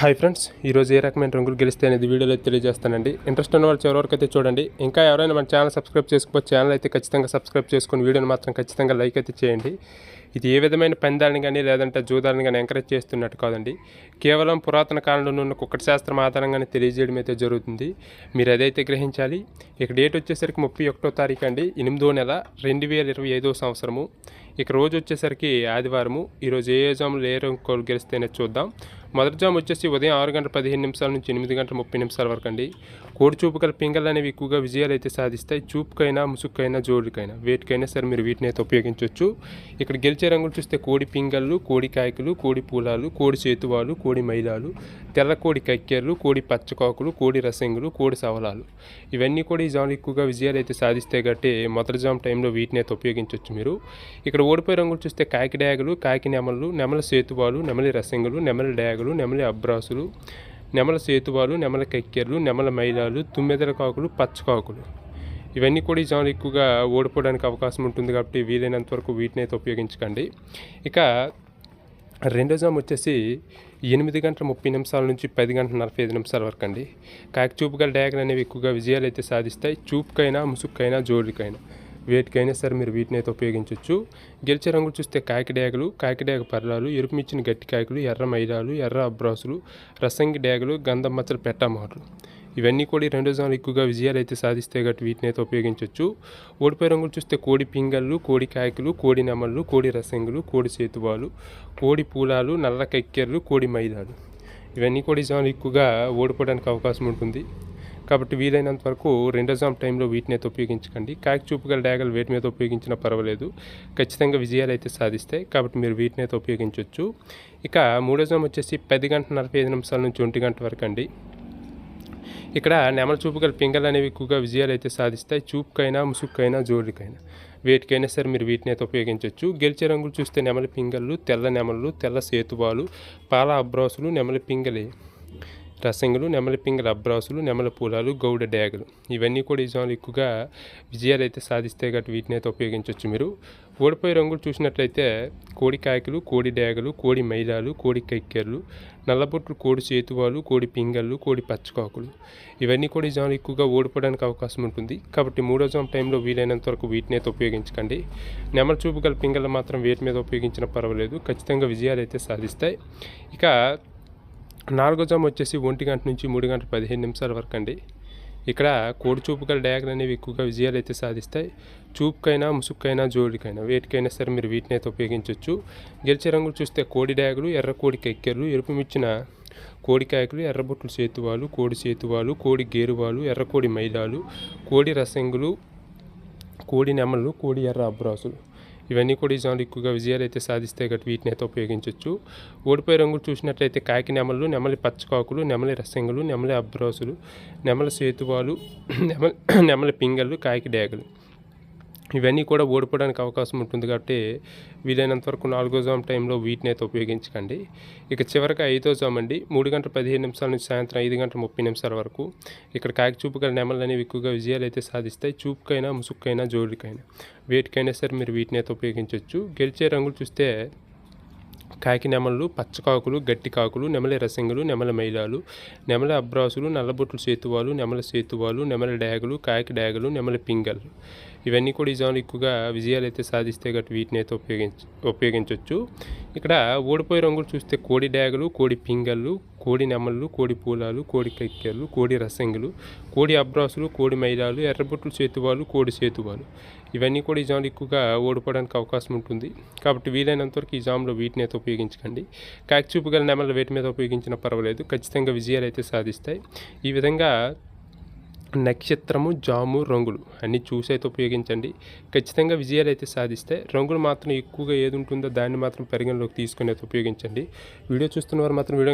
Hi friends ఈరోజు ఏ రకమైన రంగులు గెలిస్తే అనేది వీడియోలో తెలియజేస్తానండి. ఇంట్రెస్ట్ ఉన్న వాళ్ళు చివరి వరకు అయితే చూడండి. ఇంకా ఎవరైనా మన ఛానల్ సబ్స్క్రైబ్ చేసుకోవచ్చు ఛానల్ అయితే ఖచ్చితంగా సబ్స్క్రైబ్ చేసుకుని వీడియోని మాత్రం ఖచ్చితంగా లైక్ అయితే చేయండి. ఇది ఏ విధమైన పందాలను కానీ లేదంటే జూదాలను కానీ ఎంకరేజ్ చేస్తున్నట్టు కాదండి. కేవలం పురాతన కాలంలో ఉన్న కుక్కటి శాస్త్రం ఆధారంగానే తెలియజేయడం అయితే జరుగుతుంది. మీరు అదైతే గ్రహించాలి ఇక డేట్ వచ్చేసరికి ముప్పై ఒకటో తారీఖు అండి ఎనిమిదో నెల రెండు వేల ఇరవై ఐదో సంవత్సరము. ఇక రోజు వచ్చేసరికి ఆదివారము. ఈరోజు ఏ జాములు ఏ రంగు గెలిస్తేనే చూద్దాం. మొదటి జాము వచ్చేసి ఉదయం ఆరు గంటల పదిహేను నిమిషాల నుంచి ఎనిమిది గంటల ముప్పై నిమిషాల వరకు అండి. కోడి చూపు గల పింగళ్ళు అనేవి ఎక్కువగా విజయాలు అయితే సాధిస్తాయి. చూపుకైనా ముసుక్కైనా జోడుకైనా వేటికైనా సరే మీరు వీటిని అయితే ఉపయోగించవచ్చు ఇక్కడ గెలిచే రంగులు చూస్తే కోడి పింగళ్ళు కోడి కాయకులు కోడి పూలాలు కోడి చేతువాలు కోడి మైలాలు తెల్ల కోడి కక్కెర్లు కోడి పచ్చకాకులు కోడి రసంగులు కోడి సవలాలు. ఇవన్నీ కూడా ఈ జాములు ఎక్కువగా విజయాలు అయితే సాధిస్తాయి కాబట్టి మొదటి జామ్ టైంలో వీటిని అయితే ఉపయోగించవచ్చు మీరు. ఇక్కడ ఓడిపోయే రంగులు చూస్తే కాకి డ్యాగులు కాకి నెమలు నెమల సేతువాలు నెమలి రసంగులు నెమలి డ్యాగులు నెమలి అబ్రాసులు నెమల సేతువాలు నెమల కెక్కెర్లు నెమల మైలాలు తుమ్మెదల కాకులు పచ్చకాకులు ఇవన్నీ కూడా ఈ జాములు ఎక్కువగా ఓడిపోవడానికి అవకాశం ఉంటుంది కాబట్టి వీలైనంత వరకు వీటిని అయితే ఉపయోగించకండి. ఇక రెండో జామ్ వచ్చేసి ఎనిమిది గంటల ముప్పై నిమిషాల నుంచి పది గంటల నలభై ఐదు నిమిషాల వరకు అండి. కాకి చూపు గల డ్యాగలు అనేవి ఎక్కువగా విజయాలు అయితే సాధిస్తాయి. చూపుకైనా ముసుక్కైనా జోలికైనా వేటికైనా సరే మీరు వీటిని అయితే ఉపయోగించవచ్చు గెలిచే రంగులు చూస్తే కాకి డ్యాగలు కాకి పర్రాలు ఎరుపు మిచ్చిన గట్టి కాయకులు ఎర్ర మైదాలు ఎర్ర అబ్రాసులు రసంగి డేగలు గంధం మచ్చలు పెట్టామాటలు ఇవన్నీ కూడా ఈ రెండు జాములు ఎక్కువగా విజయాలు అయితే సాధిస్తే కాబట్టి వీటిని అయితే ఉపయోగించవచ్చు ఓడిపోయే రంగులు చూస్తే కోడి పింగళ్ళు కోడి కాయకులు కోడి నెమళ్ళు కోడి రసంగులు కోడి సేతువాలు కోడి పూలాలు నల్ల కక్కెర్లు కోడి మైదాలు. ఇవన్నీ కూడా ఈ ఎక్కువగా ఓడిపోవడానికి అవకాశం ఉంటుంది. కాబట్టి వీలైనంత వరకు రెండోజామ్ టైంలో వీటిని అయితే ఉపయోగించకండి. కాకి చూపుగల డాగలు వేటి మీద ఉపయోగించినా పర్వాలేదు. ఖచ్చితంగా విజయాలు అయితే సాధిస్తాయి. కాబట్టి మీరు వీటిని అయితే ఉపయోగించవచ్చు ఇక మూడోజామ్ వచ్చేసి పది గంటల నలభై ఐదు నిమిషాల నుంచి ఒంటి గంట వరకు అండి. ఇక్కడ నెమల చూపుగల పింగల్ అనేవి ఎక్కువగా విజయాలు అయితే సాధిస్తాయి. చూపుకైనా ముసుగుకైనా జోలికైనా వేటికైనా సరే మీరు వీటిని అయితే ఉపయోగించవచ్చు గెలిచే రంగులు చూస్తే నెమలి పింగళ్ళు తెల్ల నెమలు తెల్ల సేతువాలు పాల అబ్రాసులు నెమలి పింగలే. రసంగులు నెమలపింగ రబ్బరాసులు నెమలపూలాలు నెమల పూలాలు గౌడ డ్యాగులు ఇవన్నీ కూడా ఈ జాములు ఎక్కువగా విజయాలు అయితే సాధిస్తాయి కాబట్టి వీటిని అయితే ఉపయోగించవచ్చు మీరు. ఓడిపోయే రంగులు చూసినట్లయితే కోడి కాయకులు కోడి డ్యాగలు కోడి మైలాలు కోడి కక్కెర్లు నల్లబొట్లు కోడి చేతువాలు కోడి పింగళ్ళు కోడి పచ్చకాకులు. ఇవన్నీ కూడా ఈ జాములు ఎక్కువగా ఓడిపోవడానికి అవకాశం ఉంటుంది. కాబట్టి మూడో జామ్ టైంలో వీలైనంత వరకు వీటిని అయితే ఉపయోగించకండి. నెమల చూపు గల పింగళ్ళు మాత్రం వేటి మీద ఉపయోగించినా పర్వాలేదు. ఖచ్చితంగా విజయాలు అయితే సాధిస్తాయి. ఇక నాలుగో జామ్ వచ్చేసి ఒంటి గంట నుంచి మూడు గంటల పదిహేను నిమిషాల వరకు అండి. ఇక్కడ కోడి చూపు గల డ్యాగలు అనేవి ఎక్కువగా విజయాలు అయితే సాధిస్తాయి. చూపుకైనా ముసుక్కైనా జోడికైనా వేటికైనా సరే మీరు వీటిని అయితే ఉపయోగించవచ్చు గెలిచే రంగులు చూస్తే కోడి డాగులు ఎర్ర కోడి కెక్కెర్లు ఎరుపు మిచ్చిన కోడి కాయకులు ఎర్రబొట్లు చేతువాలు కోడి చేతువాలు కోడి గేరువాలు ఎర్ర కోడి మైలాలు కోడి రసంగులు కోడి నెమలు కోడి ఎర్ర అబ్రాసులు. ఇవన్నీ కూడా ఈ ఎక్కువగా విజయాలు అయితే సాధిస్తే గట్ వీటిని అయితే ఉపయోగించవచ్చు ఓడిపోయే రంగులు చూసినట్లయితే కాకి నెమలు నెమలి పచ్చకాకులు నెమలి రసంగులు నెమలి అబ్రోసులు నెమలి సేతువాలు నెమలి నెమలి పింగళ్ళు కాకి డేగలు. ఇవన్నీ కూడా ఓడిపోవడానికి అవకాశం ఉంటుంది కాబట్టి వీలైనంత వరకు నాలుగో జామ్ టైంలో వీటిని అయితే ఉపయోగించకండి. ఇక చివరికి ఐదో జామ్ అండి. మూడు గంటల పదిహేను నిమిషాల నుంచి సాయంత్రం ఐదు గంటల ముప్పై నిమిషాల వరకు ఇక్కడ కాకి చూపు గల నెమలు అనేవి ఎక్కువగా విజయాలు అయితే సాధిస్తాయి. చూపుకైనా ముసుక్కైనా జోడికైనా. వేటికైనా సరే మీరు వీటిని అయితే ఉపయోగించవచ్చు. గెలిచే రంగులు చూస్తే కాకి నెమలు పచ్చకాకులు గట్టి కాకులు నెమల రసంగులు నెమల మైలాలు నెమల అబ్రాసులు నల్లబొట్లు సేతువాలు నెమల సేతువాలు నెమల డ్యాగులు కాకి డ్యాగులు నెమల పింగళ్ళు ఇవన్నీ కూడా ఈ జాములు ఎక్కువగా విజయాలు అయితే సాధిస్తే గట్టు వీటిని అయితే ఉపయోగించ ఉపయోగించవచ్చు ఇక్కడ ఓడిపోయే రంగులు చూస్తే కోడి డ్యాగులు కోడి పింగళ్ళు కోడి నెమళ్ళు కోడి పూలాలు కోడి కక్కెలు కోడి రసంగులు కోడి అబ్రాసులు కోడి మైలాలు ఎర్రబొట్లు చేతువాలు కోడి చేతువాలు ఇవన్నీ కూడా ఈ జాములు ఎక్కువగా ఓడిపోవడానికి అవకాశం ఉంటుంది. కాబట్టి వీలైనంత వరకు ఈ జాములో వీటిని అయితే ఉపయోగించకండి. కాకిచూపు గల నెమల వేటి మీద ఉపయోగించినా పర్వాలేదు. ఖచ్చితంగా విజయాలు అయితే సాధిస్తాయి. ఈ విధంగా నక్షత్రము జాము రంగులు అన్నీ చూసి అయితే ఉపయోగించండి. ఖచ్చితంగా విజయాలు అయితే సాధిస్తాయి. రంగులు మాత్రం ఎక్కువగా ఏది ఉంటుందో దాన్ని మాత్రం పరిగణలోకి తీసుకుని అయితే ఉపయోగించండి. వీడియో చూస్తున్న వారు మాత్రం వీడియో